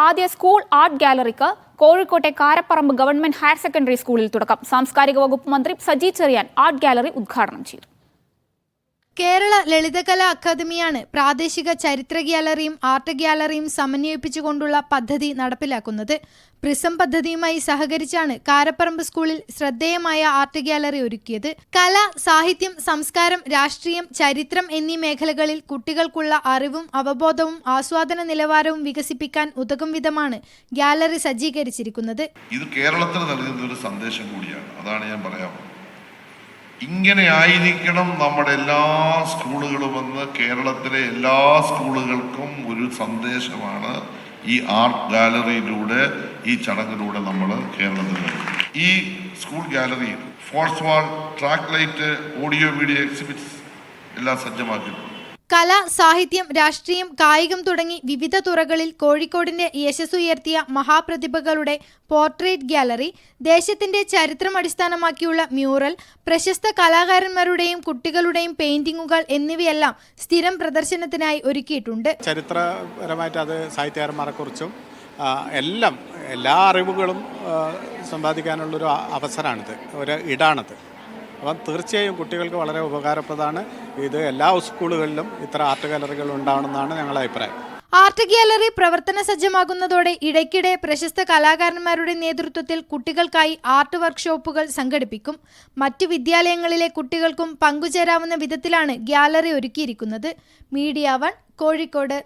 ആദ്യ school art ഗാലറിക്ക് കോഴിക്കോട്ടെ Karaparamba government higher secondary സ്കൂളിൽ തുടക്കം. സാംസ്കാരിക വകുപ്പ് മന്ത്രി സജി ചെറിയാൻ ആർട്ട് ഗാലറി ഉദ്ഘാടനം ചെയ്തു. കേരള ലളിതകലാ അക്കാദമിയാണ് പ്രാദേശിക ചരിത്ര ഗ്യാലറിയും ആർട്ട് ഗ്യാലറിയും സമന്വയിപ്പിച്ചുകൊണ്ടുള്ള പദ്ധതി നടപ്പിലാക്കുന്നത്. പ്രിസം പദ്ധതിയുമായി സഹകരിച്ചാണ് കാരപ്പറമ്പ് സ്കൂളിൽ ശ്രദ്ധേയമായ ആർട്ട് ഗ്യാലറി ഒരുക്കിയത്. കല സാഹിത്യം സംസ്കാരം രാഷ്ട്രീയം ചരിത്രം എന്നീ മേഖലകളിൽ കുട്ടികൾക്കുള്ള അറിവും അവബോധവും ആസ്വാദന നിലവാരവും വികസിപ്പിക്കാൻ ഉതകും വിധമാണ് ഗ്യാലറി സജ്ജീകരിച്ചിരിക്കുന്നത്. ഇത് കേരളത്തിന് നൽകുന്ന ഒരു സന്ദേശം കൂടിയാണ്. അതാണ് ഞാൻ പറയാൻ. ഇങ്ങനെ ആയിരിക്കണം നമ്മുടെ എല്ലാ സ്കൂളുകളുമെന്ന് കേരളത്തിലെ എല്ലാ സ്കൂളുകൾക്കും ഒരു സന്ദേശമാണ് ഈ ആർട്ട് ഗാലറിയിലൂടെ ഈ ചടങ്ങിലൂടെ നമ്മൾ കേരളത്തിൽ ഈ സ്കൂൾ ഗാലറിയിൽ fours wall track light audio video exhibits എല്ലാം സജ്ജമാക്കിയിട്ടുണ്ട്. കല സാഹിത്യം രാഷ്ട്രീയം കായികം തുടങ്ങി വിവിധ തുറകളിൽ കോഴിക്കോടിന്റെ യശസ്സുയർത്തിയ മഹാപ്രതിഭകളുടെ പോർട്രേറ്റ് ഗ്യാലറി ദേശത്തിന്റെ ചരിത്രം അടിസ്ഥാനമാക്കിയുള്ള മ്യൂറൽ പ്രശസ്ത കലാകാരന്മാരുടെയും കുട്ടികളുടെയും പെയിന്റിങ്ങുകൾ എന്നിവയെല്ലാം സ്ഥിരം പ്രദർശനത്തിനായി ഒരുക്കിയിട്ടുണ്ട്. ചരിത്രപരമായിട്ട് അത് സാഹിത്യകാരന്മാരെക്കുറിച്ചും കുറിച്ചും എല്ലാം എല്ലാ അറിവുകളും സമ്പാദിക്കാനുള്ളൊരു അവസരമാണിത് ഒരു ഇടാണത്. അപ്പം തീർച്ചയായും കുട്ടികൾക്ക് വളരെ ഉപകാരപ്രദമാണ്. ഇത് എല്ലാ സ്കൂളുകളിലും ഇത്ര ആർട്ട് ഗാലറികൾ ഉണ്ടാവണമെന്നാണ് ഞങ്ങളുടെ അഭിപ്രായം. ആർട്ട് ഗ്യാലറി പ്രവർത്തന സജ്ജമാകുന്നതോടെ ഇടയ്ക്കിടെ പ്രശസ്ത കലാകാരന്മാരുടെ നേതൃത്വത്തിൽ കുട്ടികൾക്കായി ആർട്ട് വർക്ക്ഷോപ്പുകൾ സംഘടിപ്പിക്കും. മറ്റു വിദ്യാലയങ്ങളിലെ കുട്ടികൾക്കും പങ്കുചേരാവുന്ന വിധത്തിലാണ് ഗ്യാലറി ഒരുക്കിയിരിക്കുന്നത്. Media one Kozhikode.